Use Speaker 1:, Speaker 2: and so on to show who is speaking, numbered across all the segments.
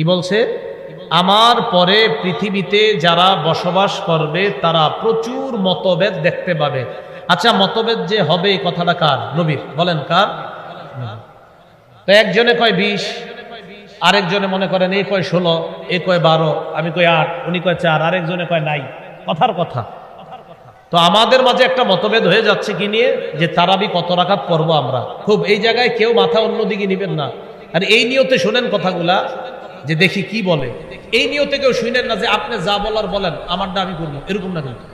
Speaker 1: কি বলছে? আমার পরে পৃথিবীতে যারা বসবাস করবে, তারা প্রচুর মতভেদ দেখতে পাবে। আচ্ছা মতভেদ যে হবে এই কথাটা কার? নবীর। বলেন কার? তো একজনে কয় বিশ, আরেকজনে মনে করেন এই কয় ষোলো, এ কয় বারো, আমি কয় আট, উনি কয় চার, আরেকজনে কয় নাই। কথার কথা। তো আমাদের মাঝে একটা মতভেদ হয়ে যাচ্ছে কি নিয়ে? যে তারাবি কত রাখাত করব আমরা? খুব, এই জায়গায় কেউ মাথা অন্যদিকে নিবেন না। আর এই নিয়তে শোনেন কথাগুলা। যে দেখি কি বলে। এই নিয়তে কেউ শুনেন না যে আপনি যা বলার বলেন, আমারটা আমি করব। এরকম না কিন্তু।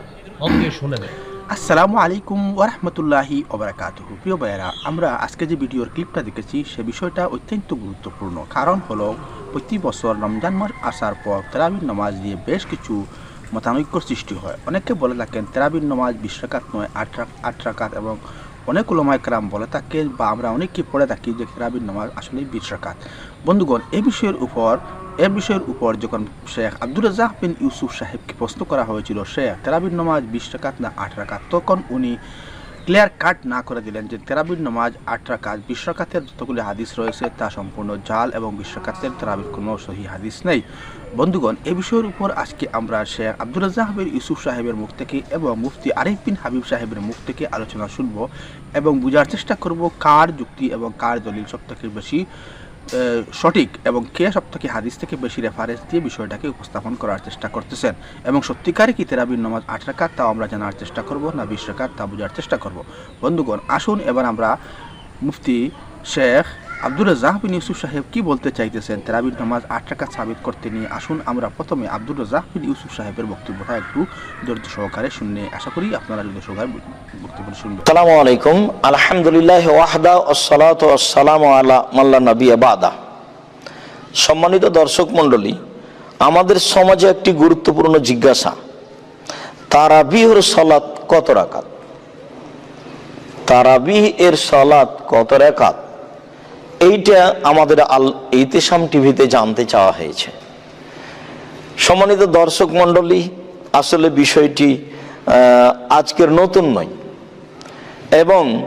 Speaker 1: শুনে নেন
Speaker 2: আসসালামু আলাইকুম ওরহমতুল্লাহি ওবরাকাতুহু প্রিয় ভাইয়েরা, আমরা আজকে যে ভিডিওর ক্লিপটা দেখেছি, সে বিষয়টা অত্যন্ত গুরুত্বপূর্ণ। কারণ হলো, প্রতি বছর রমজান মাস আসার পর তেরাবির নামাজ দিয়ে বেশ কিছু মতানৈক্যর সৃষ্টি হয়। অনেকে বলে থাকেন তেরাবির নামাজ বিশ নয়, আট আট রাকাত এবং অনেক উলমায় কালাম বলে থাকে বা আমরা অনেককে পড়ে থাকি যে তেরাবির নামাজ আসলে বিশ বন্ধুগণ, এ বিষয়ের উপর এ বিষয়ের উপর যখন শেখ আব্দুর রাজাক বিন ইউসুফ সাহেবকে প্রশ্ন করা হয়েছিল, শেখ তেরাবির নামাজ বিশ রাকাত না আট রাকাত? তখন উনি ক্লিয়ার কাট না করে দিলেন যে তেরাবির নমাজ আট রাকাত, বিশ রাকাতের যতগুলি হাদিস রয়েছে তা সম্পূর্ণ জাল এবং বিশ রাকাতের তেরাবির কোনো সহি হাদিস নেই। বন্ধুগণ, এ বিষয়ের উপর আজকে আমরা শেখ রাজাক বিন ইউসুফ সাহেবের মুখ থেকে এবং মুফতি আরিফ বিন হাবিব সাহেবের মুখ থেকে আলোচনা শুনব এবং বোঝার চেষ্টা করব কার যুক্তি এবং কার দলিল সব থেকে বেশি সঠিক এবং কে সবথেকে হাদিস থেকে বেশি রেফারেন্স দিয়ে বিষয়টাকে উপস্থাপন করার চেষ্টা করতেছেন? এবং সত্যিকারে কি তেরাবির নামাজ আট রেখা তাও আমরা জানার চেষ্টা করব না বিশ রেখা তা বোঝার চেষ্টা করব। বন্ধুগণ, আসুন এবার আমরা মুফতি শেখ আব্দুর রাজাহ বিন ইউসুফ সাহেব কি বলতে চাইতেছেন? তেরাবির নামাজ আট রাকাত সাবিত করতে নিয়ে আসুন। আমরা প্রথমে আব্দুর রাজাহ বিন ইউসুফ সাহেবের বক্তব্যটা একটু ধৈর্য সহকারে শুনে আশা করি আপনারা ধৈর্য সহকারে বক্তব্য শুনবেন।
Speaker 3: আসসালামু আলাইকুম। আলহামদুলিল্লাহ ওয়াহদা ওসালাত আসসালাম আলা মাল্লা নবী বাদা। সম্মানিত দর্শক মণ্ডলী, আমাদের সমাজে একটি গুরুত্বপূর্ণ জিজ্ঞাসা, তারাবিহর সলাৎ কত রাকাত? তারাবিহ এর সলাৎ কত রাকাত? এইটা আমাদের আল ইতিসাম টিভিতে জানতে চাওয়া হয়েছে। সম্মানিত দর্শক মণ্ডলী, আসলে বিষয়টি আজকের নতুন নয়। এবং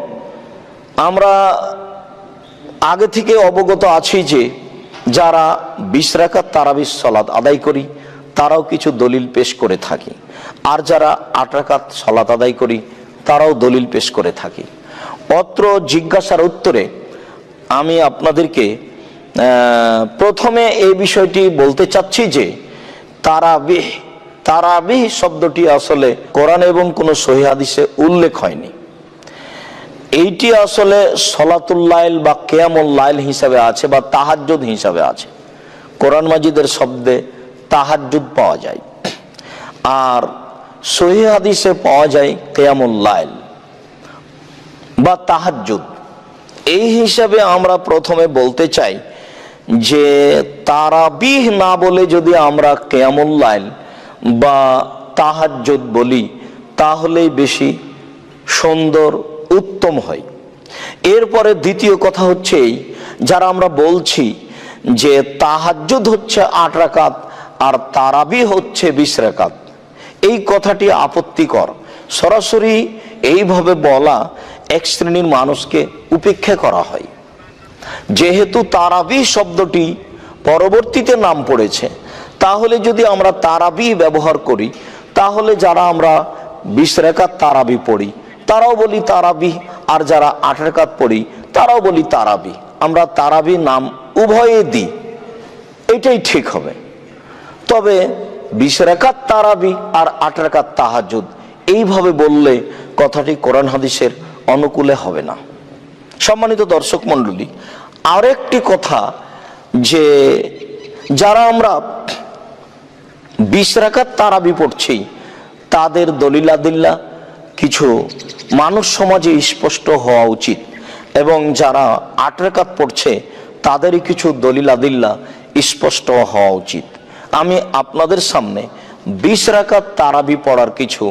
Speaker 3: আমরা আগে থেকে অবগত আছি যে, যারা বিশ রাকাত তারাবিশ সলাদ আদায় করি, তারাও কিছু দলিল পেশ করে থাকি। আর যারা আট রাকাত সলাত আদায় করি, তারাও দলিল পেশ করে থাকি। অত্র জিজ্ঞাসার উত্তরে আমি আপনাদেরকে প্রথমে এই বিষয়টি বলতে চাচ্ছি যে, তারাবিহ তারাবিহ শব্দটি আসলে কোরআন এবং কোনো সহি হাদিসে উল্লেখ হয়নি। এইটি আসলে সলাতুল্লাইল বা কেয়ামুল্লাইল হিসাবে আছে বা তাহাজ্জুদ হিসাবে আছে। কোরআন মাজিদের শব্দে তাহাজ্জুদ পাওয়া যায়। আর সহি হাদিসে পাওয়া যায় কেয়ামুল্লাইল বা তাহাজ্জুদ। এই হিসাবে আমরা প্রথমে বলতে চাই যে তারাবিহ না বলে যদি আমরা কেয়ামুল্লাইল বা তাহাজ্জুদ বলি, তাহলেই বেশি সুন্দর, উত্তম হয়। এরপরে দ্বিতীয় কথা হচ্ছে এই, যারা আমরা বলছি যে তাহাজ্জুদ হচ্ছে আট রাকাত আর তারাবি হচ্ছে বিশ রাকাত, এই কথাটি আপত্তিকর। সরাসরি এইভাবে বলা এক শ্রেণির মানুষকে উপেক্ষা করা হয়। যেহেতু তারাবি শব্দটি পরবর্তীতে নাম পড়েছে, তাহলে যদি আমরা তারাবি ব্যবহার করি, তাহলে যারা আমরা বিশ রেখাত তারাবি পড়ি, তারাও বলি তারাবি, আর যারা আট রেখাত পড়ি, তারাও বলি তারাবি। আমরা তারাবি নাম উভয়ে দিই, এটাই ঠিক হবে। তবে বিশ রেখাত তারাবি আর আট রেখাত তাহাজুদ, এইভাবে বললে কথাটি কোরআন হাদিসের অনুকূলে হবে না। সম্মানিত দর্শক মণ্ডলী, আরেকটি কথা যে যারা আমরা বিশ রাকাত তারাবি পড়ছি, তাদের দলিলাদিল্লা কিছু মানুষ সমাজে স্পষ্ট হওয়া উচিত এবং যারা আট রেখাত পড়ছে, তাদেরই কিছু দলিলাদিল্লা স্পষ্ট হওয়া উচিত। আমি আপনাদের সামনে বিশ রাকাত তারাবি পড়ার কিছু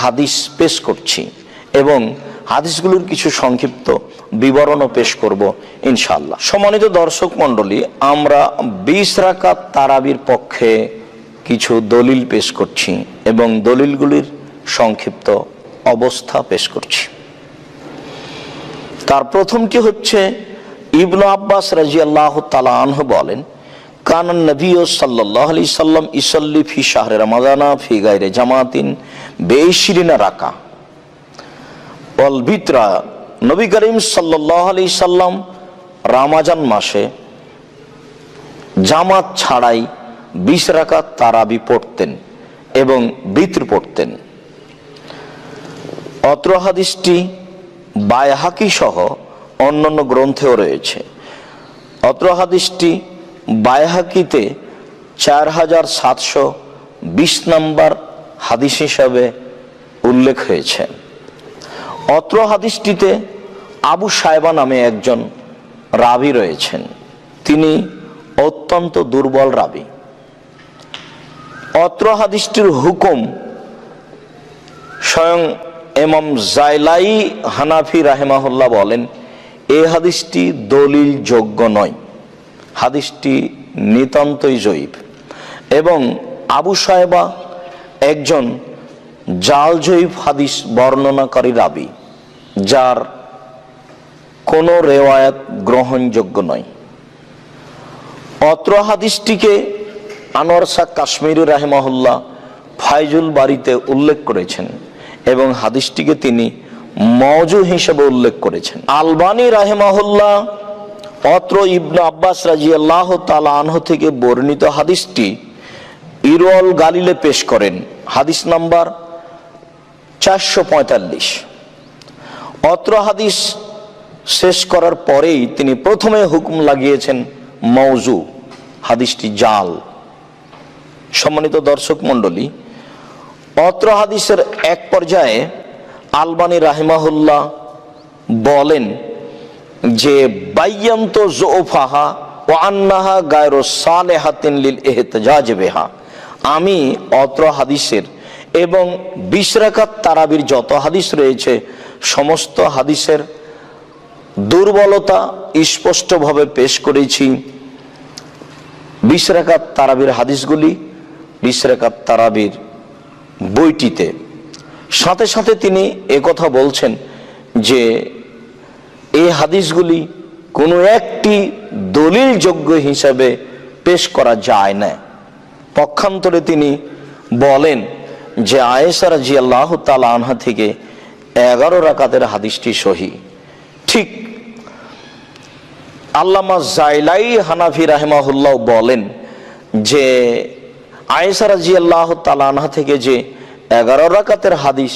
Speaker 3: হাদিস পেশ করছি এবং হাদিসগুলোর কিছু সংক্ষিপ্ত বিবরণও পেশ করব ইনশাল্লাহ সম্মানিত দর্শক মণ্ডলী, আমরা বিশ রাকাত তারাবির পক্ষে কিছু দলিল পেশ করছি এবং দলিলগুলির সংক্ষিপ্ত অবস্থা পেশ করছি। তার প্রথমটি হচ্ছে, ইবনু আব্বাস রাজি আল্লাহ আনহ বলেন, কানন নবী সাল্লাহ আলি সাল্লাম ইসল্লি ফি শাহরে রমাদানা ফি গাইরে জামাতিন বেশিরিনা রাকা অল ভিতরা নবী করিম সাল্লাহ আলি সাল্লাম রামাজান মাসে জামাত ছাড়াই বিশ রাকাত তারাবি পড়তেন এবং বিত্র পড়তেন। অত্র হাদিসটি বায়হাকি সহ অন্যান্য গ্রন্থেও রয়েছে। অত্র হাদিসটি বায়হাকিতে চার হাজার সাতশো বিশ নম্বর হাদিস হিসাবে উল্লেখ হয়েছে। অত্র হাদিসটিতে আবু সাহেবা নামে একজন রাবি রয়েছেন। তিনি অত্যন্ত দুর্বল রাবি। অত্র হাদিসটির হুকুম স্বয়ং এমাম জাইলাই হানাফি রাহেমাহুল্লাহ বলেন এই হাদিসটি দলিল যোগ্য নয়। হাদিসটি নিতান্তই জয়ীব এবং আবু সাহেবা একজন জাল জয়ীব হাদিস বর্ণনাকারী রাবি, যার কোনো রেওয়ায়াত গ্রহণযোগ্য নয়। অত্র হাদিসটিকে আনোয়ার শাহ কাশ্মীরি রাহেমাহুল্লাহ ফাইজুল বাড়িতে উল্লেখ করেছেন এবং হাদিসটিকে তিনি মজু হিসেবে উল্লেখ করেছেন। আলবানী রাহেমাহুল্লাহ অত্র ইবনু আব্বাস রাজি আল্লাহ আনহ থেকে বর্ণিত হাদিসটি ইরল গালিলে পেশ করেন। হাদিস নাম্বার চারশো পঁয়তাল্লিশ। অত্র হাদিস শেষ করার পরেই তিনি প্রথমে হুকুম লাগিয়েছেন মৌজু হাদিসটি জাল। সম্মানিত দর্শক মণ্ডলী, অত্র হাদিসের এক পর্যায়ে আলবানী রাহিমাহুল্লাহ বলেন যে, বাইয়ন্ত জোফাহা ও আন্নাহা গায়রো সালেহাতিন লিল এহতজাজ বেহা। আমি অত্র হাদিসের এবং বিশ রাকাত তারাবির যত হাদিস রয়েছে, সমস্ত হাদিসের দুর্বলতা স্পষ্টভাবে পেশ করেছি। বিশ রাকাত তারাবির হাদিসগুলি, বিশ রাকাত তারাবির বইটিতে। সাথে সাথে তিনি একথা বলছেন যে, এই হাদিসগুলি কোনো একটি দলিল যোগ্য হিসাবে পেশ করা যায় না। পক্ষান্তরে তিনি বলেন যে আয়েসারা জি আল্লাহ তালা আনহা থেকে এগারো রাকাতের হাদিসটি সহি। ঠিক আল্লামা জাইলাই হানাফি রাহেমাহুল্লাহ বলেন যে আয়েসা রাজি আল্লাহ তালানহা থেকে যে এগারো রাকাতের হাদিস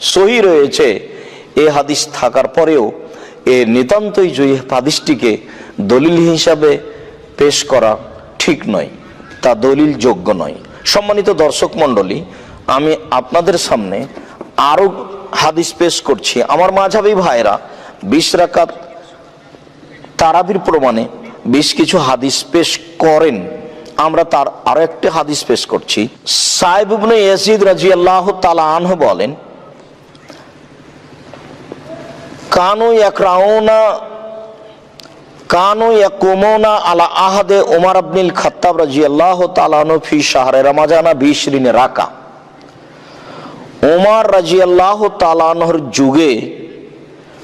Speaker 3: সহি রয়েছে, এ হাদিস থাকার পরেও এ নিতান্তই জয়ী হাদিসটিকে দলিল হিসাবে পেশ করা ঠিক নয়, তা দলিল যোগ্য নয়। সম্মানিত দর্শক মণ্ডলী আমি আপনাদের সামনে আরও হাদিস পেশ করছি। আমার মাঝাবি ভাইরা বিশ রাকাত তারাবির প্রমাণে বেশ কিছু হাদিস পেশ করেন। আমরা তার আরও একটি হাদিস পেশ করছি। সাহেব ইবনে ইয়াজিদ রাদিয়াল্লাহু তাআলা আনহু বলেন, কানু ইয়াকরাউনা, কানু ইয়াকুমুনা আলা আহাদে উমর ইবনুল খাত্তাব রাদিয়াল্লাহু আল্লাহ আনহু ফি শাহরে রমাজানা বিশরিনে রাকা উমর রাদিয়াল্লাহু তাআলা আনহুর যুগে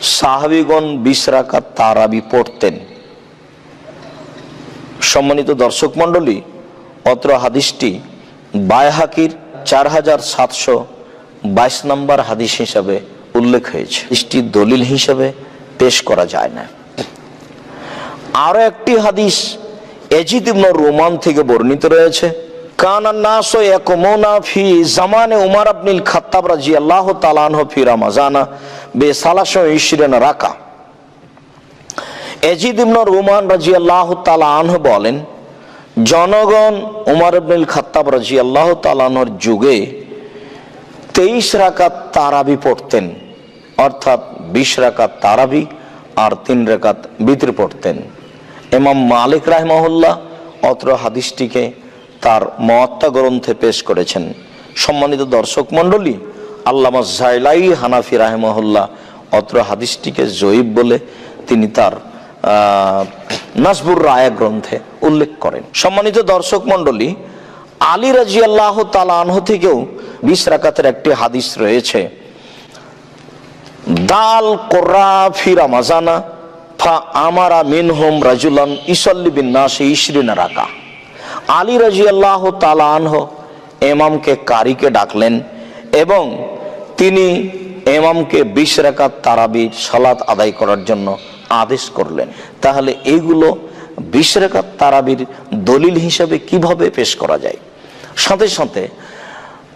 Speaker 3: সাহাবিগণ বিশ রাকাত তারাবি পড়তেন। সম্মানিত দর্শক মণ্ডলী, অত্র হাদিসটি বায়হাকির চার হাজার সাতশো বাইশ নম্বর হাদিস হিসাবে উল্লেখ হয়েছে। হাদিসটি দলিল হিসাবে পেশ করা যায় না। আরও একটি হাদিস এজিদ ইবনে রোমান থেকে বর্ণিত রয়েছে। রাকা। আনহু বলেন, জনগণ উমর ইবনুল খাত্তাব রাদিয়াল্লাহু আল্লাহ আনহুর যুগে তেইশ রাকাত তারাবি পড়তেন, অর্থাৎ বিশ রাকাত তারাবি আর তিন রাকাত বিতর পড়তেন। এমাম মালিক রাহমাহুল্লাহ অত্র হাদিসটিকে তার মহাত্মা গ্রন্থে পেশ করেছেন। সম্মানিত দর্শক মণ্ডলী, আল্লামা জাইলাই হানাফি রাহেমহল্লা অত্র হাদিসটিকে জয়ীব বলে তিনি তার নাসবুর রায়া গ্রন্থে উল্লেখ করেন। সম্মানিত দর্শক মণ্ডলী, আলী রাজি আল্লাহ তালাহ থেকেও বিশ রাকাতের একটি হাদিস রয়েছে। দাল কোর্রা ফিরা মাজানা ফা আমারা মিনহুম রাজুলান ইসল্লি বিন নাসে ইশরিনা রাকা। আলী রাজি আল্লাহ তালাহ এমামকে কারিকে ডাকলেন এবং তিনি এমামকে বিশ রাকাত তারাবি, সালাত আদায় করার জন্য আদেশ করলেন। তাহলে এইগুলো বিশ রাকাত তারাবির দলিল হিসাবে কীভাবে পেশ করা যায়? সাথে সাথে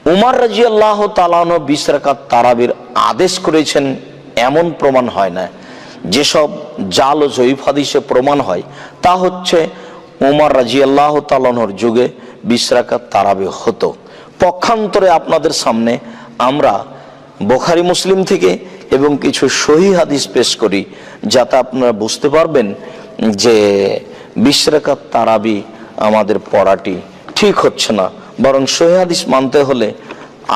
Speaker 3: উমার রাজি আল্লাহ তালানো বিশ রাকাত তারাবির আদেশ করেছেন, এমন প্রমাণ হয় না। যেসব জাল ও জয়ীফ হাদিসে প্রমাণ হয়, তা হচ্ছে উমার রাজি আল্লাহ তালানোর যুগে বিশ রাকাত তারাবি হতো। পক্ষান্তরে আপনাদের সামনে আমরা বোখারি মুসলিম থেকে এবং কিছু সহি হাদিস পেশ করি, যাতে আপনারা বুঝতে পারবেন যে বিশ রাকাত তারাবি আমাদের পড়াটি ঠিক হচ্ছে না। বরং সহি হাদিস মানতে হলে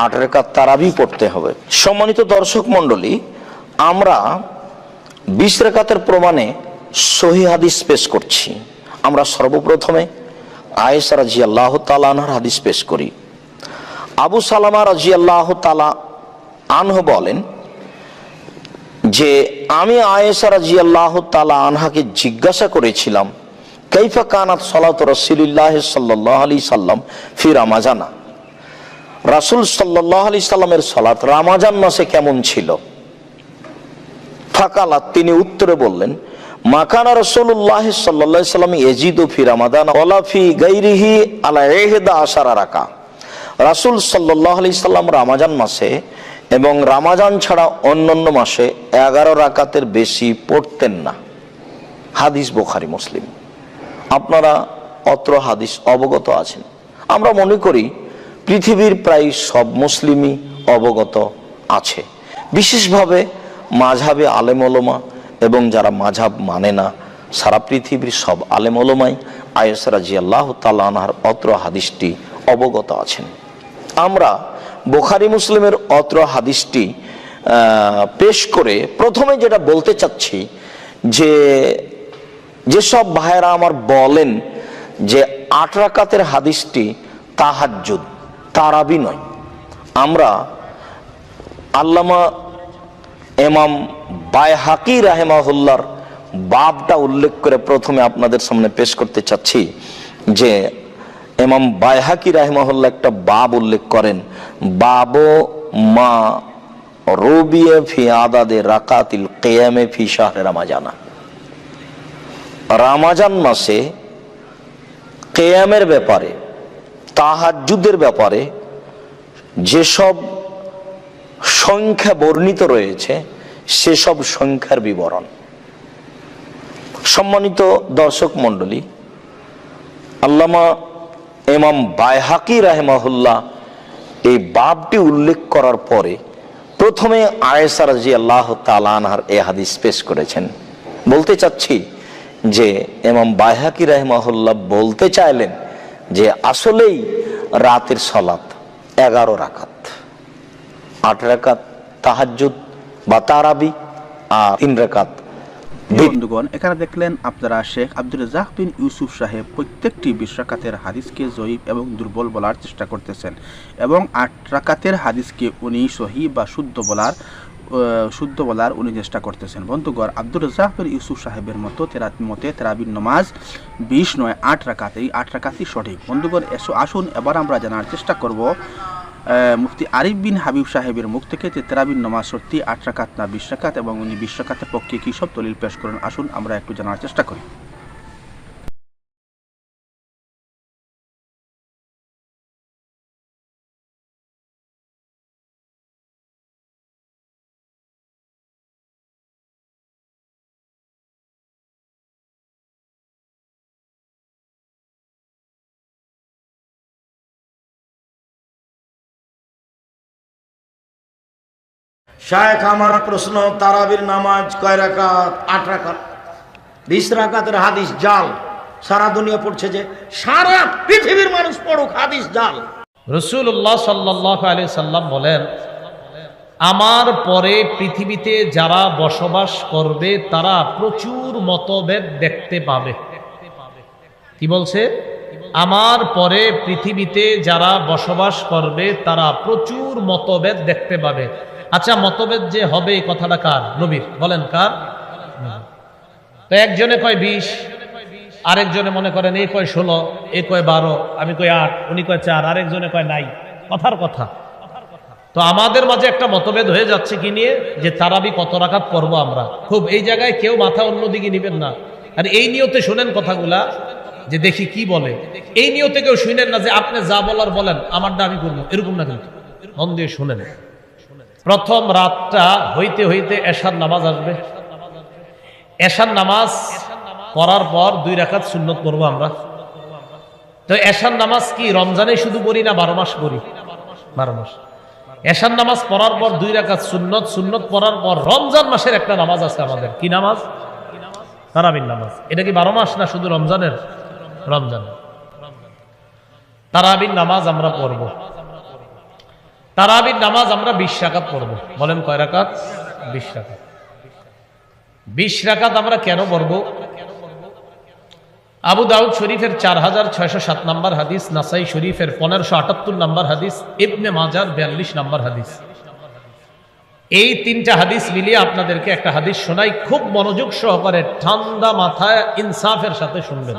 Speaker 3: আট রেখাত তারাবি পড়তে হবে। সম্মানিত দর্শক মণ্ডলী, আমরা বিশ রেখাতের প্রমাণে সহি হাদিস পেশ করছি। আমরা সর্বপ্রথমে আয়েসা রাজি আল্লাহ তালানহার হাদিস পেশ করি। আবু সালামা রাজি আল্লাহ তালা আনহ বলেন যে, আমি আয়েসা রাজি আল্লাহ তালা আনহাকে জিজ্ঞাসা করেছিলাম কৈফা কানাত সলাত রসিল্লাহ সাল্লাহ আলি সাল্লাম ফি রামাজানা? রাসুল সাল্লাহ আলি সাল্লামের সলাত রামাজান মাসে কেমন ছিল? ফাকালাত তিনি উত্তরে বললেন মাকানা রসুল্লাহ সাল্লাহ সাল্লাম এজিদ ফি রামাদান ওলাফি গৈরিহি আলা এহেদা আশারা রাকা। রাসুল সাল্লাহ আলি সাল্লাম রামাজান মাসে এবং রামাজান ছাড়া অন্যান্য মাসে এগারো রাকাতের বেশি পড়তেন না। হাদিস বোখারি, মুসলিম। আপনারা অত্র হাদিস অবগত আছেন। আমরা মনে করি পৃথিবীর প্রায় সব মুসলিমই অবগত আছে। বিশেষভাবে মাঝাবে আলেমলমা এবং যারা মাঝাব মানে না, সারা পৃথিবীর সব আলেমলমাই আয়েসরা জি আল্লাহ তালাহার অত্র হাদিসটি অবগত আছেন। আমরা বোখারি, মুসলিমের অত্র হাদিসটি পেশ করে প্রথমে যেটা বলতে চাচ্ছি যে যেসব ভাইয়েরা আমার বলেন যে আট রাকাতের হাদিসটি তাহাজ্জুদ, তারাবি নয়। আমরা আল্লামা এমাম বায়হাকি রাহেমাহুল্লার বাবটা উল্লেখ করে প্রথমে আপনাদের সামনে পেশ করতে চাচ্ছি যে এমাম বায়হাকি রাহেমাহুল্লাহ একটা বাব উল্লেখ করেন। বাবো মা রবিয়ে ফি আদাদে রাকাতিল কেয়ামে ফি শাহরে রামাজানা। রামাজান মাসে কেয়ামের ব্যাপারে তাহাজুদের ব্যাপারে যেসব সংখ্যা বর্ণিত রয়েছে, সেসব সংখ্যার বিবরণ। সম্মানিত দর্শক মণ্ডলী, আল্লামা এমাম বায়হাকি রাহেমাহুল্লাহ এই বাবটি উল্লেখ করার পরে প্রথমে আয়েসা রাজি আল্লাহ তালানহার এ হাদিস পেশ করেছেন। বলতে চাচ্ছি যে এমাম বায়হাকি রাহেমাহুল্লাহ বলতে চাইলেন যে আসলেই রাতের সলাত এগারো রাকাত। আট রাকাত তাহাজুদ বা তারাবি, আর তিন রাকাত
Speaker 2: বন্ধুগণ, এখানে দেখলেন আপনারা শেখ আব্দুল রাজাক বিন ইউসুফ সাহেব প্রত্যেকটি বিশ রাকাতের হাদিসকে জয়ীব এবং দুর্বল বলার চেষ্টা করতেছেন এবং আট রাকাতের হাদিসকে উনি সহি বা শুদ্ধ বলার শুদ্ধ বলার উনি চেষ্টা করতেছেন। বন্ধুগর আব্দুর রাজাক বিন ইউসুফ সাহেবের মতো তেরা মতে তেরাবিন নমাজ বিশ নয়, আট রাকাত এই আট রাকাতই সঠিক। বন্ধুগণ, এসো আসুন, এবার আমরা জানার চেষ্টা করব মুফতি আরিফ বিন হাবিব সাহেবের মুখ থেকে যে তেরাবিন নমাজ সত্যি আট রাকাত না বিশ রাকাত এবং উনি বিশ রাকাতের পক্ষে কী সব দলিল পেশ করেন, আসুন আমরা একটু জানার চেষ্টা করি।
Speaker 4: শায়েখ, আমার প্রশ্ন, তারাবির নামাজ কয় রাকাত? আট রাকাত। বিশ রাকাতের হাদিস জাল। সারা দুনিয়া পড়ছে যে সারা পৃথিবীর মানুষ পড়ুক হাদিস জাল।
Speaker 1: রসুল্লাহ সাল্লাহ আলি সাল্লাম বলেন, আমার পরে পৃথিবীতে যারা বসবাস করবে, তারা প্রচুর মতভেদ দেখতে পাবে। কি বলছে? আমার পরে পৃথিবীতে যারা বসবাস করবে, তারা প্রচুর মতভেদ দেখতে পাবে। আচ্ছা মতভেদ যে হবে এই কথাটা কার? নবীর। বলেন, কার? তো একজনে কয় বিশ, আরেকজনে মনে করেন, এই কয় ষোলো, এ কয় বারো, আমি কয় আট, উনি কয় চার, আরেকজনে কয় নাই। কথার কথা। তো আমাদের মাঝে একটা মতভেদ হয়ে যাচ্ছে কি নিয়ে? যে তারাবি কত রাখাত পড়ব আমরা? খুব, এই জায়গায় কেউ মাথা অন্যদিকে নিবেন না। আর এই নিয়তে শোনেন কথাগুলা, যে দেখি কি বলে। এই নিয়তে কেউ শুনেন না যে আপনি যা বলার বলেন, আমারটা আমি করব। এরকম না কিন্তু। মন দিয়ে শুনেন। প্রথম রাতটা হইতে হইতে এশার নামাজ আসবে। এশার নামাজ পড়ার পর দুই রাখাত সুন্নত পড়ব আমরা। তো এশার নামাজ কি, রমজানে শুধু পড়ি না বারো মাস পড়ি বারো মাস। এশার নামাজ পড়ার পর দুই রাখাত সুন্নত সুন্নত পড়ার পর রমজান মাসের একটা নামাজ আছে আমাদের। কি নামাজ? তারাবিন নামাজ। এটা কি বারো মাস না শুধু রমজানের? রমজান তারাবিন নামাজ আমরা পড়ব। তারাবিন নামাজ আমরা বিশ রাকাত পড়ব। বলেন কয় রাকাত? বিশ রাকাত। বিশ রাকাত আমরা কেন পড়ব? আবু দাউদ শরীফের চার হাজার ছয়শো সাত নম্বর হাদিস, নাসাই শরীফের পনেরোশো আটাত্তর নম্বর হাদিস, ইবনে মাজার বিয়াল্লিশ নম্বর হাদিস। এই তিনটা হাদিস মিলিয়ে আপনাদেরকে একটা হাদিস শোনাই। খুব মনোযোগ সহকারে, ঠান্ডা মাথায় ইনসাফের সাথে শুনবেন।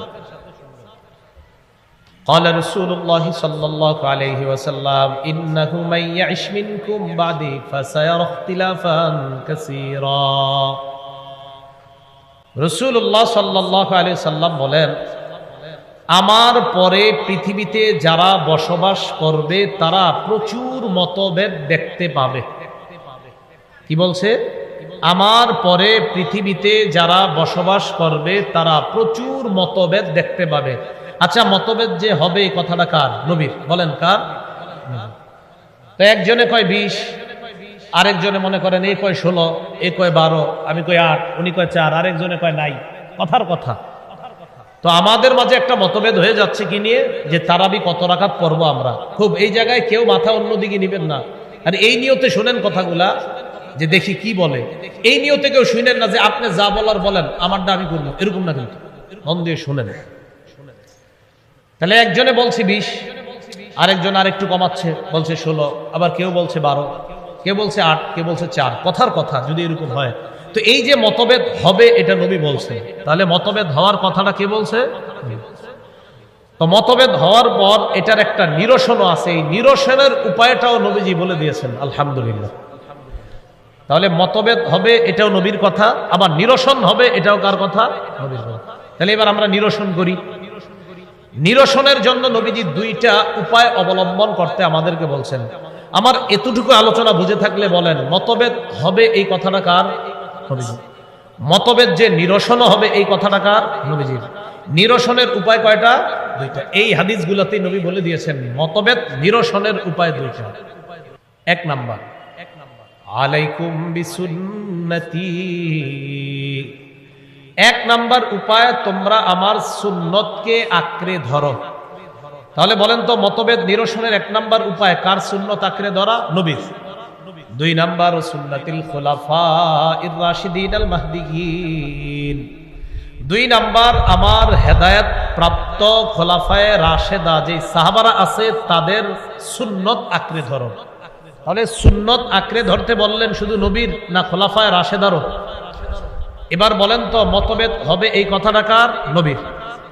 Speaker 1: قال رسول الله صلى الله عليه وسلم إنه من يعش منكم بعدي فسيرى اختلافا كثيرا রসুল্লাহ সাল্লাহ আলি সাল্লাম বলেন আমার পরে পৃথিবীতে যারা বসবাস করবে তারা প্রচুর মতভেদ দেখতে পাবে কি বলছে আমার পরে পৃথিবীতে যারা বসবাস করবে তারা প্রচুর মতভেদ দেখতে পাবে আচ্ছা মতভেদ যে হবে এই কথাটা কার? নবীর। বলেন, কার? তো একজনে কয় বিশ, আরেকজনে মনে করেন এই কয় ষোলো, এ কয় বারো, আমি কয় আট, উনি কয় চার, আরেকজনে কয় নাই। কথার কথা। তো আমাদের মাঝে একটা মতভেদ হয়ে যাচ্ছে কি নিয়ে? যে তারাবি কত রাখাত পড়ব আমরা? খুব, এই জায়গায় কেউ মাথা অন্যদিকে নিবেন না। আর এই নিয়তে শোনেন কথাগুলা, যে দেখি কি বলে। এই নিয়তে কেউ শুনেন না যে আপনি যা বলার বলেন, আমারটা আমি করব। এরকম না কিন্তু। মন দিয়ে শুনেন। তাহলে একজনে বলছে বিশ, আরেকজন আরেকটু কমাচ্ছে, বলছে ষোলো, আবার কেউ বলছে বারো কে বলছে আট কে বলছে চার, কথার কথা যদি এরকম হয়। তো এই যে মতভেদ হবে, এটা নবী বলছে। তাহলে মতভেদ হওয়ার কথাটা কে বলছে? তো মতভেদ হওয়ার পর এটার একটা নিরসনও আছে। এই নিরসনের উপায়টাও নবীজি বলে দিয়েছেন, আলহামদুলিল্লাহ। তাহলে মতভেদ হবে, এটাও নবীর কথা। আবার নিরসন হবে, এটাও কার কথা? নবীর কথা। তাহলে এবার আমরা নিরসন করি। নিরসনের জন্য নবীজি দুইটা উপায় অবলম্বন করতে আমাদেরকে বলছেন। আমার এতটুকু আলোচনা বুঝে থাকলে বলেন, মতভেদ হবে এই কথাটা কার? নবীজি মতভেদ যে নিরসন হবে এই কথাটা কার? নবীজির। নিরসনের উপায় কয়টা? দুইটা। এই হাদিসগুলোতেই নবী বলে দিয়েছেন, মতভেদ নিরসনের উপায় দুইটা। এক নাম্বার। আলাইকুম বিসুন্নতি। এক নাম্বার উপায় তোমরা আমার সুন্নতকে আঁকড়ে ধরো। তাহলে বলেন তো, মতভেদ নিরসনের এক নাম্বার উপায় কার সুন্নত আঁকড়ে ধরা? নবীর। দুই নাম্বার, সুন্নাতিল খোলাফা ইর রাশিদিন আল মাহদিগিন দুই নাম্বার, আমার হেদায়েত প্রাপ্ত খোলাফায় রাশেদা যে সাহাবারা আছে, তাদের সুন্নত আঁকড়ে ধরো। তাহলে সুন্নত আঁকড়ে ধরতে বললেন শুধু নবীর না খোলাফায় রাশেদারও? এবার বলেন তো, মতভেদ হবে এই কথাটা কার? নবীর।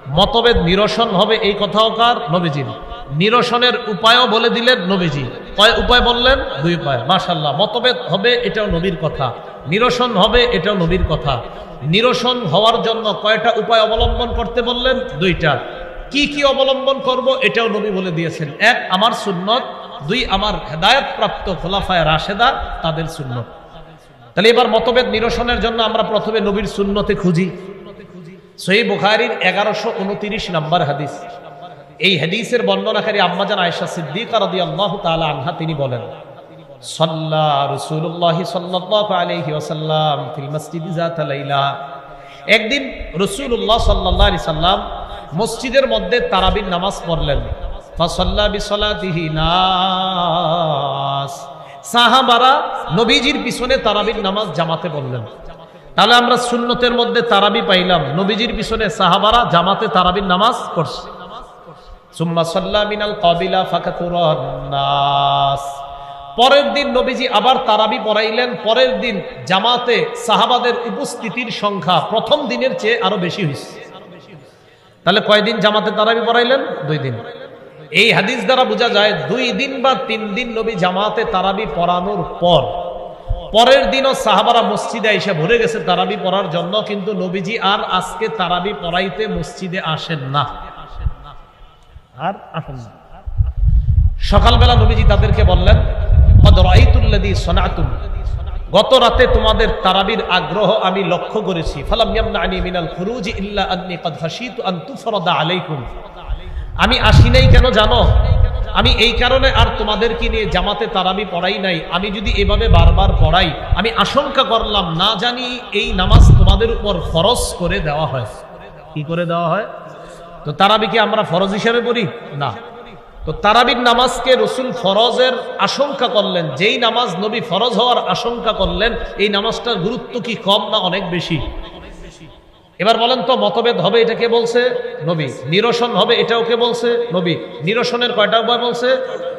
Speaker 1: মতভেদ, নিরসন হবে এই কথাও কার? নবীজির। নিরসনের উপায়ও বলে দিলেন নবীজি। কয় উপায় বললেন? দুই উপায়। মাশাল্লাহ মতভেদ হবে এটাও নবীর কথা। নিরসন হবে এটাও নবীর কথা। নিরসন হওয়ার জন্য কয়টা উপায় অবলম্বন করতে বললেন? দুইটা। কি কি অবলম্বন করব এটাও নবী বলে দিয়েছেন। এক, আমার সুন্নত। দুই, আমার হেদায়ত প্রাপ্ত খোলাফায় রাশেদা, তাদের সুন্নত। তাহলে এবার মতভেদ নিরসনের জন্য আমরা প্রথমে নবীর সুন্নতে খুঁজি। সহি বুখারির এগারোশো উনতিরিশ নম্বর হাদিস। এই হাদিসের বর্ণনাকারী আম্মাজান আয়সা সিদ্দিক আনহা তিনি বলেন, সাল্লা একদিন রসুল্লাহ মসজিদের মধ্যে তারাবির নামাজ পড়লেন। সাহাবারা নবীজির পিছনে তারাবির নামাজ জামাতে বললেন। তাহলে আমরা সুন্নতের মধ্যে তারাবি পাইলাম। নবীজির পিছনে সাহাবারা জামাতে তারাবির নামাজ নাস। পরের দিন নবীজি আবার তারাবি পড়াইলেন। পরের দিন জামাতে সাহাবাদের উপস্থিতির সংখ্যা প্রথম দিনের চেয়ে আরও বেশি হয়েছে তাহলে কয়দিন জামাতে তারাবি পড়াইলেন? দুই দিন। এই হাদিস দ্বারা বোঝা যায়, দুই দিন বা তিন দিন নবী জামাতে তারাবি পড়ানোর পর, পরের দিনও সাহাবারা মসজিদে এসে ভরে গেছে তারাবি পড়ার জন্য, কিন্তু নবীজি আর আজকে তারাবি পড়াইতে মসজিদে আসেন না। আর আসেন না। সকালবেলা নবীজি তাদেরকে বললেন, "কদ রাআইতুল্লাযী সনাতুম গত রাতে তোমাদের তারাবির আগ্রহ আমি লক্ষ্য করেছি। ফালাম ইয়ামনানি মিনাল খুরুজ ইল্লা আন্নী কদ খাশিতু আন তুফরাদা আলাইকুম। আমি আসি নাই কেন জানো? আমি এই কারণে আর তোমাদেরকে নিয়ে জামাতে তারাবি পড়াই নাই। আমি যদি এভাবে বারবার পড়াই, আমি আশঙ্কা করলাম, না জানি এই নামাজ তোমাদের উপর ফরজ করে দেওয়া হয়। কি করে দেওয়া হয়? তো তারাবি কি আমরা ফরজ হিসেবে পড়ি? না। তো তারাবির নামাজকে রসুল ফরজের আশঙ্কা করলেন। যেই নামাজ নবী ফরজ হওয়ার আশঙ্কা করলেন, এই নামাজটার গুরুত্ব কি কম না অনেক বেশি? এবার বলেন তো, মতভেদ হবে এটা কে বলছে? নবী। নিরসন হবে এটাও কে বলছে? নবী। নিরসনের কয়টা উপায় বলছে?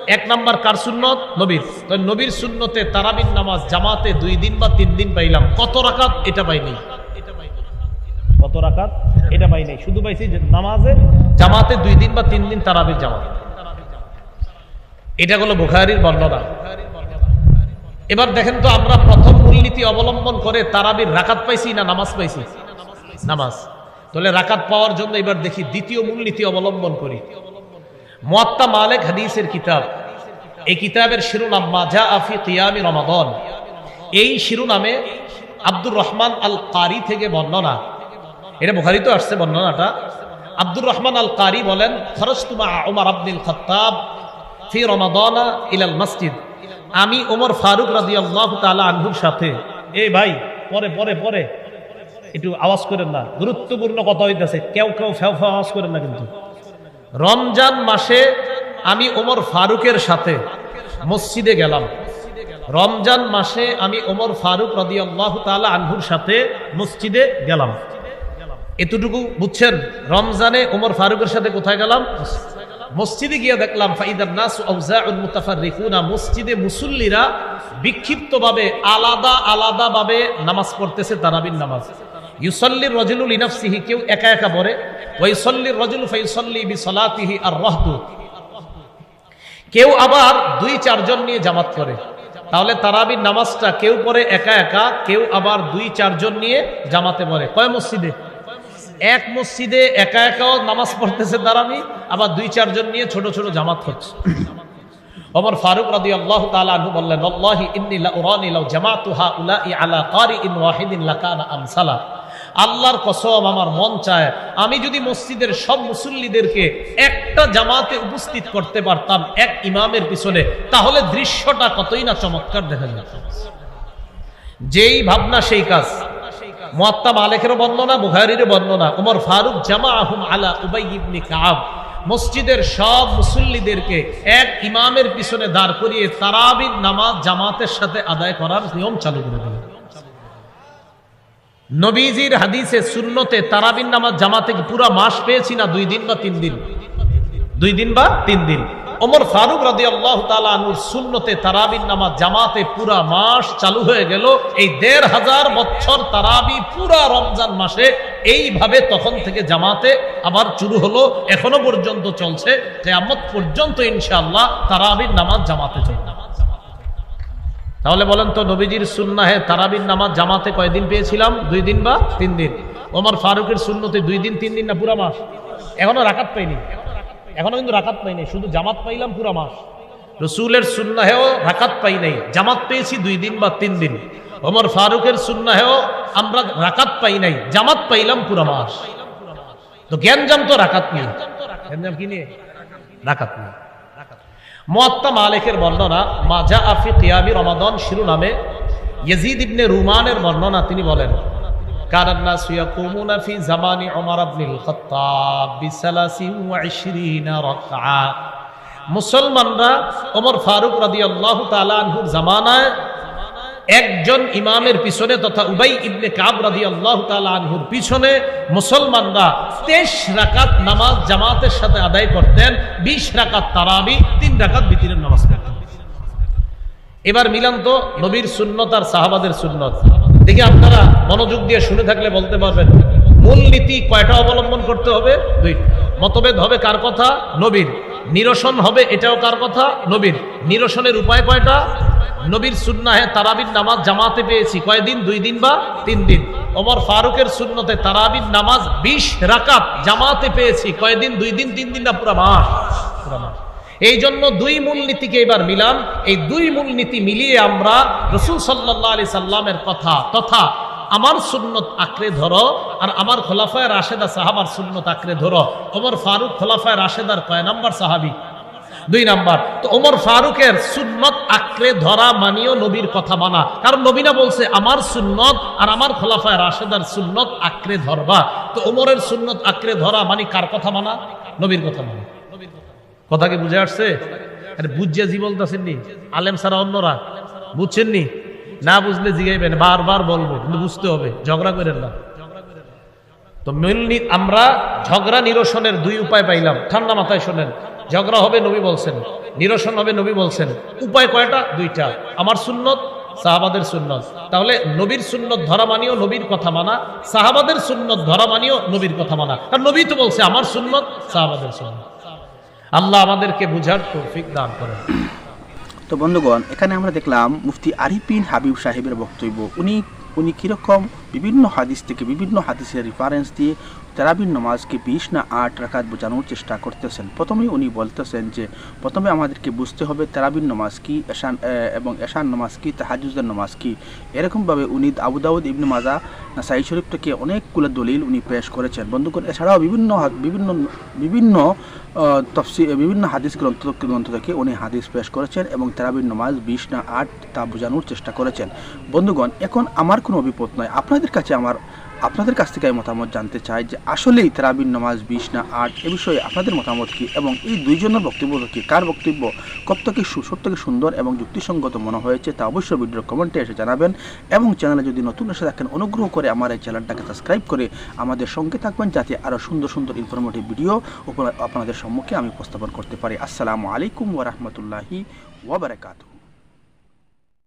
Speaker 1: এক নাম্বার, কার সুন্নত? নবীর। তো নবীর সুন্নতে তারাবির নামাজ জামাতে দুই দিন বা তিন দিন পাইলাম। কত রাকাত? এটা পাইনি। কত রাকাত? এটা পাইনি। শুধু পাইছি নামাজে জামাতে দুই দিন বা তিন দিন তারাবির জামাত। এটা হলো বুখারির বর্ণনা। এবার দেখেন তো, আমরা প্রথম মূলনীতি অবলম্বন করে তারাবির রাকাত পাইছি না নামাজ পাইছি? নামাজ। তাহলে রাকাত পাওয়ার জন্য এবার দেখি দ্বিতীয় মূলনীতি অবলম্বন করি। মোয়াত্তা মালেক হাদিসের কিতাব। এই কিতাবের শিরোনাম মাজা আফি কিয়ামি রমাদন। এই শিরোনামে আব্দুর রহমান আল কারি থেকে বর্ণনা। এটা বুখারি তো আসছে বর্ণনাটা। আব্দুর রহমান আল কারি বলেন খরস্তুমা ওমর আব্দুল খত্তাব ফি রমাদানা ইলাল মসজিদ। আমি ওমর ফারুক রাদিয়াল্লাহু তালা আনহুর সাথে এই ভাই, পরে পরে পরে। একটু আওয়াজ করেন না। গুরুত্বপূর্ণ কথা হইতেছে। কেউ কেউ ফেও ফেও আওয়াজ করেন না কিন্তু। রমজান মাসে আমি ওমর ফারুকের সাথে মসজিদে গেলাম। রমজান মাসে আমি ওমর ফারুক রাদিয়াল্লাহু তাআলা আনহুর সাথে মসজিদে গেলাম। এতটুকু বুঝছেন? রমজানে ওমর ফারুকের সাথে কোথায় গেলাম? মসজিদে গিয়ে দেখলাম, ফাইদার নাস মসজিদে মুসল্লিরা বিক্ষিপ্তভাবে আলাদা আলাদা ভাবে নামাজ পড়তেছে তারাবির নামাজ। ইউসল্লির রজুলুল ইনাফসিহি কেউ একা একা পড়ে ওয়াইসল্লির রজুল ফাইসল্লি বিসলাতিহি আর রহদু। কেউ আবার দুই চারজন নিয়ে জামাত করে। তাহলে তারাবির নামাজটা কেউ পড়ে একা একা, কেউ আবার দুই চারজন নিয়ে জামাতে পড়ে কয় মসজিদে? এক মসজিদে একা একাও নামাজ পড়তেছে তারাবি, আবার দুই চারজন নিয়ে ছোট ছোট জামাত হচ্ছে। ওমর ফারুক রাদি আল্লাহ তালু বললেন, আল্লাহি ইন্নি লা উরানি লাউ জামাতুহা উলাই আলা কারিইন ওয়াহিদিন লাকানা আমসালা। আল্লাহর কসম আমার মন চায়। আমি যদি মসজিদের সব মুসল্লিদেরকে একটা জামাতে উপস্থিত করতে পারতাম এক ইমামের পিছনে, তাহলে দৃশ্যটা কতই না চমৎকার দেখা যেত। যেই ভাবনা সেই কাজ। মুয়াত্তা মালিকেরও বর্ণনা, বুখারীরও বর্ণনা, উমর ফারুক জামা আহুম আলা উবাই ইবনে কাব মসজিদের সব মুসল্লিদেরকে এক ইমামের পিছনে দাঁড় করিয়ে তারাবির নামাজ জামাতের সাথে আদায় করার নিয়ম চালু করে দিলেন। নবীজির হাদিসে সুন্নতে তারাবির নামাজ জামাতে কি পুরা মাস পেয়েছি না দুই দিন বা তিন দিন? দুই দিন বা তিন দিন? ওমর ফারুক রাদি আল্লাহ তালুর সুন্নতে তারাবির নামাজ জামাতে পুরা মাস চালু হয়ে গেল। এই দেড় হাজার বছর তারাবি পুরা রমজান মাসে এইভাবে তখন থেকে জামাতে আবার শুরু হলো, এখনও পর্যন্ত চলছে। কেয়ামত পর্যন্ত ইনশাআল্লাহ তারাবির নামাজ জামাতে চলবে। তাহলে বলেন তো নবীজির সুন্নাহে তারাবির নামাজ জামাতে কয়দিন পেয়েছিলাম? দুই দিন বা তিন দিন? ওমর ফারুকের সুন্নতে দুই দিন, তিন দিন না পুরা মাস? এখনও রাকাত পাইনি। এখনও কিন্তু রাকাত পাইনি, শুধু জামাত পাইলাম পুরা মাস। রসুলের সুন্নাহেও রাকাত পাই নাই, জামাত পেয়েছি দুই দিন বা তিন দিন। ওমর ফারুকের সুন্নাহেও আমরা রাকাত পাই নাই, জামাত পাইলাম পুরা মাস। তো জ্ঞানজাম তো রাকাত নেই জ্ঞানজাম কি নিয়ে? রাকাত নেই মোয়াত্তা মালিকের বর্ণনা মাজা আফি কিয়ামি রমাদন শিরোনামে ইয়াজিদ ইবনে রুমানের বর্ণনা তিনি বলেন কারান্না জামানি মুসলমানরা ওমর ফারুক রাজি আল্লাহ জামানায় একজন ইমামের পিছনে তথা উবাই ইবনে কাব রাদি আল্লাহ তালানহুর পিছনে মুসলমানরা তেইশ রাকাত নামাজ জামাতের সাথে আদায় করতেন, বিশ রাকাত তারাবি, তিন রাকাত বিতিরের নামাজ পড়তেন। এবার মিলান তো নবীর সুন্নত আর সাহাবাদের সুন্নত। দেখি আপনারা মনোযোগ দিয়ে শুনে থাকলে বলতে পারবেন, মূল নীতি কয়টা অবলম্বন করতে হবে? দুই, মতভেদ হবে কার কথা? নবীর। নিরসন হবে এটাও কার কথা? নবীর। নিরসনের উপায় কয়টা? নবীর সুন্নাহে তারাবির নামাজ জামাতে পেয়েছি। কয়দিন? দুই দিন বা তিন দিন? ওমর ফারুকের সুন্নতে তারাবির নামাজ বিশ রাকাত জামাতে পেয়েছি। কয়দিন? দুই দিন, তিন দিন না পুরা মাস? এই জন্য দুই মূলনীতিকে এবার মিলাম এই দুই মূলনীতি মিলিয়ে আমরা রসুল সাল্লাহ আলি সাল্লামের কথা তথা আমার সুন্নত আঁকড়ে ধরো আর আমার খোলাফায় রাশেদা সাহাবার সুন্নত আঁকড়ে ধরো। ওমর ফারুক খোলাফায় রাশেদার কয় নাম্বার সাহাবি? দুই নাম্বার, তো ওমর ফারুকের সুন্নত আঁকড়ে ধরা মানিও নবীর কথা মানা। কারণ নবীনা বলছে, আমার সুন্নত আর আমার খোলাফায় রাশেদার সুন্নত আঁকড়ে ধরবা। তো ওমরের সুন্নত আঁকড়ে ধরা মানি কার কথা মানা? নবীর কথা মানা। কথা কি বুঝে আসছে? আরে বুঝছে জি বলতেছেন নি। আলেম সারা অন্যরা। বুঝছেন নি? না বুঝলে জিগাইবেন, বারবার বলব, কিন্তু বুঝতে হবে, ঝগড়া করেন না। তো মেনলি আমরা ঝগড়া নিরসনের দুই উপায় পাইলাম। ঠান্ডা মাথায় শোনেন ঝগড়া হবে নবী বলছেন, নিরসন হবে নবী বলছেন। উপায় কয়টা? দুইটা। আমার সুন্নত, সাহাবাদের সুন্নত। তাহলে নবীর সুন্নত ধরা মানিও নবীর কথা মানা, সাহাবাদের সুন্নত ধরা মানিও নবীর কথা মানা। আর নবী তো বলছে, আমার সুন্নত, সাহাবাদের সুন্নত। আল্লাহ আমাদেরকে বুঝার তৌফিক দান করেন।
Speaker 2: তো বন্ধুগণ, এখানে আমরা দেখলাম মুফতি আরিফিন হাবিব সাহেবের বক্তব্য। উনি উনি কীরকম বিভিন্ন হাদিস থেকে বিভিন্ন হাদিসের রেফারেন্স দিয়ে তেরাবিন নামাজকে বিশ না আট রাকাত বোঝানোর চেষ্টা করতেছেন। প্রথমেই উনি বলতেছেন যে, প্রথমে আমাদেরকে বুঝতে হবে তেরাবিন নামাজ কি, এশান এবং এশান নামাজ কি তাহাজুদের নামাজ কি। এরকমভাবে উনি আবু দাউদ, ইবনে মাজা সাই শরীফ থেকে অনেকগুলো দলিল উনি পেশ করেছেন। বন্ধুগণ, এছাড়াও বিভিন্ন বিভিন্ন বিভিন্ন তফসি, বিভিন্ন হাদিস গ্রন্থ গ্রন্থ থেকে উনি হাদিস পেশ করেছেন এবং তেরাবিন নামাজ বিশ না আট তা বোঝানোর চেষ্টা করেছেন। বন্ধুগণ, এখন আমার কোনো অভিপত নয়। আপনাদের কাছে আমার আপনাদের কাছ থেকে আমি মতামত জানতে চাই যে আসলেই তেরাবিন নামাজ বিশ না আট, এ বিষয়ে আপনাদের মতামত কী? এবং এই দুইজনের বক্তব্য কি? কার বক্তব্য? কত থেকে সু- সব থেকে সুন্দর এবং যুক্তিসঙ্গত মনে হয়েছে তা অবশ্যই ভিডিওর কমেন্টে এসে জানাবেন। এবং চ্যানেলে যদি নতুন এসে থাকেন, অনুগ্রহ করে আমার এই চ্যানেলটাকে সাবস্ক্রাইব করে আমাদের সঙ্গে থাকবেন যাতে আরও সুন্দর সুন্দর ইনফরমেটিভ ভিডিও আপনাদের সম্মুখে আমি উপস্থাপন করতে পারি। আসসালামু আলাইকুম ওরহমতুল্লাহি ওবরাকাতু